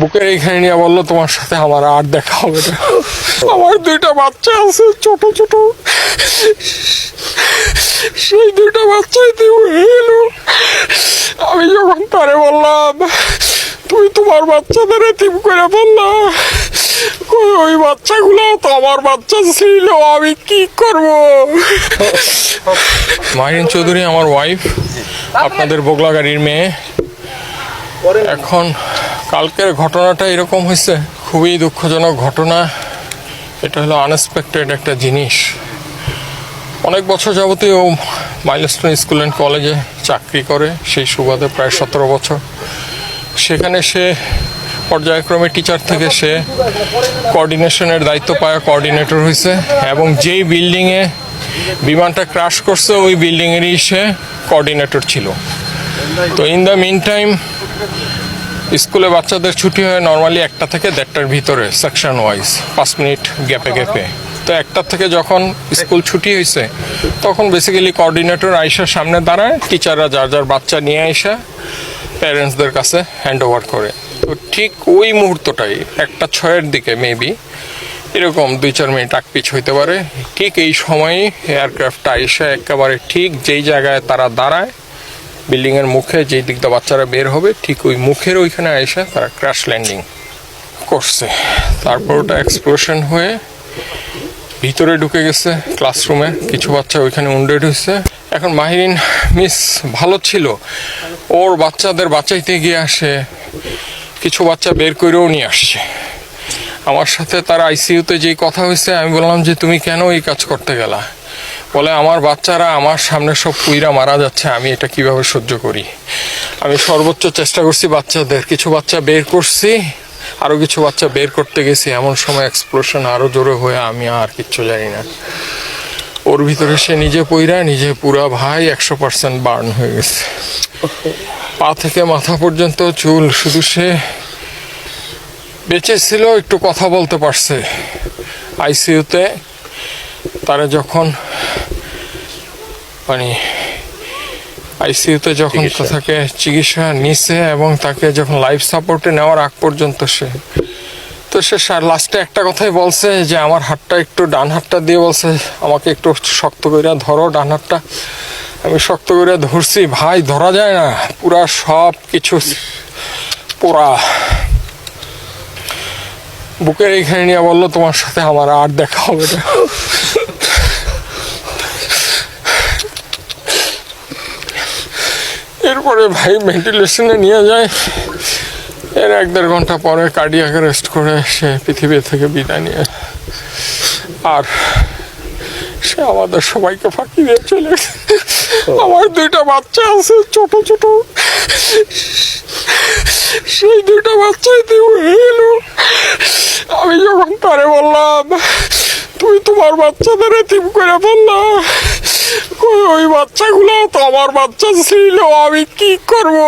বুকের এইখানে নিয়ে বলল, তোমার সাথে আমার আর দেখা হবে না। আমার দুইটা বাচ্চা আছে, ছোট ছোট। সেই দুইটা বাচ্চাই এলো। আমি যখন তারে বললাম তুই তোমার বাচ্চাদের এতিম করে বললা, কই ওই বাচ্চাগুলো তো আমার বাচ্চা ছিল, আমি কি করব? মাহিন চৌধুরী আমার ওয়াইফ আপনাদের বগলা গাড়ির মেয়ে। এখন কালকের ঘটনাটা এরকম হয়েছে, খুবই দুঃখজনক ঘটনা। এটা হলো আনএক্সপেক্টেড একটা জিনিস। অনেক বছর যাবতীয় মাইলস্টোন স্কুল অ্যান্ড কলেজে চাকরি করে, সেই সুবাদে প্রায় সতেরো বছর। সেখানে সে পর্যায়ক্রমে টিচার থেকে সে কোঅর্ডিনেশনের দায়িত্ব পায় কোঅর্ডিনেটর হয়েছে এবং যেই বিল্ডিংয়ে বিমানটা ক্রাশ করছে, ওই বিল্ডিংয়েরই সে কোঅর্ডিনেটর ছিল। তো ইন দ্য মিন টাইম স্কুলে বাচ্চাদের ছুটি হয় নর্মালি একটা থেকে দেড়টার ভিতরে সেকশন ওয়াইজ পাঁচ মিনিট গ্যাপে গ্যাপে তো একটার থেকে যখন স্কুল ছুটি হয়েছে তখন বেসিক্যালি কোঅর্ডিনেটর আইসার সামনে দাঁড়ায় টিচাররা যার যার বাচ্চা নিয়ে আইসা প্যারেন্টসদের কাছে হ্যান্ড ওভার করে। তো ঠিক ওই মুহূর্তটাই, একটা ছয়ের দিকে মেবি এরকম দুই চার মিনিট আকপিছ হইতে পারে। ঠিক এই সময়ই এয়ারক্রাফটটা আইসা একেবারে ঠিক যেই জায়গায় তারা দাঁড়ায় বিল্ডিং এর মুখে যেই দিকটা বাচ্চারা বের হবে, ঠিক ওই মুখের ওইখানে এসে তারা ক্র্যাশ ল্যান্ডিং করছে। তারপর ওটা এক্সপ্লোশন হয়ে ভিতরে ঢুকে গেছে ক্লাসরুমে কিছু বাচ্চা ওইখানে উন্ডেড হয়েছে। এখন মাহিরিন মিস ভালো ছিল। ওর বাচ্চাদের বাঁচাইতে গিয়ে আসে, কিছু বাচ্চা বের করেও নিয়ে আসছে। আমার সাথে তার আইসিইউতে যেই কথা হয়েছে, আমি বললাম যে, তুমি কেন এই কাজ করতে গেলা? বলে, আমার বাচ্চারা আমার সামনে সব পুইরা মারা যাচ্ছে, আমি এটা কীভাবে সহ্য করি? আমি সর্বোচ্চ চেষ্টা করছি বাচ্চাদের, কিছু বাচ্চা বের করছি আরও কিছু বাচ্চা বের করতে গেছি। এমন সময় এক্সপ্লোশন আরও জোরে হয়ে আমি আর কিচ্ছু জানি না। ওর ভিতরে সে নিজে পইরা, নিজে পুরা ভাই একশো পার্সেন্ট বার্ন হয়ে গেছে। পা থেকে মাথা পর্যন্ত চুল, শুধু সে বেঁচে ছিল, একটু কথা বলতে পারছে। আইসিইউতে তারা যখন মানে আইসিইউতে যখন তাকে চিকিৎসা নিছে এবং তাকে যখন লাইফ সাপোর্টে নেওয়ার আগ পর্যন্ত সে তো সে লাস্টে একটা কথাই বলছে যে আমার হাতটা একটু ডান হাতটা দিয়ে বলছে আমাকে একটু শক্ত করে ধরো ডান হাতটা। আমি শক্ত করে ধরছি ভাই ধরা যায় না পুরা সব কিছু পুরা বুকের এইখানে নিয়ে বলল তোমার সাথে আমার আর দেখা হবে না। এরপরে ভাই ভেন্টিলেশনে নিয়ে যায়। এর এক দেড় ঘণ্টা পরে কার্ডিয়াক রেস্ট করে সে পৃথিবী থেকে বিদায় নিয়ে আর সে আমাদের সবাইকে ফাঁকি দিয়ে চলে। আমার দুইটা বাচ্চা আছে ছোট ছোট। সেই দুইটা বাচ্চাই দিয়ে এলো। আমি যখন তারে বললাম তুই তোমার বাচ্চাদের এতিম করে বললা কই ওই বাচ্চাগুলো তো আমার বাচ্চা ছিল আমি কি করব?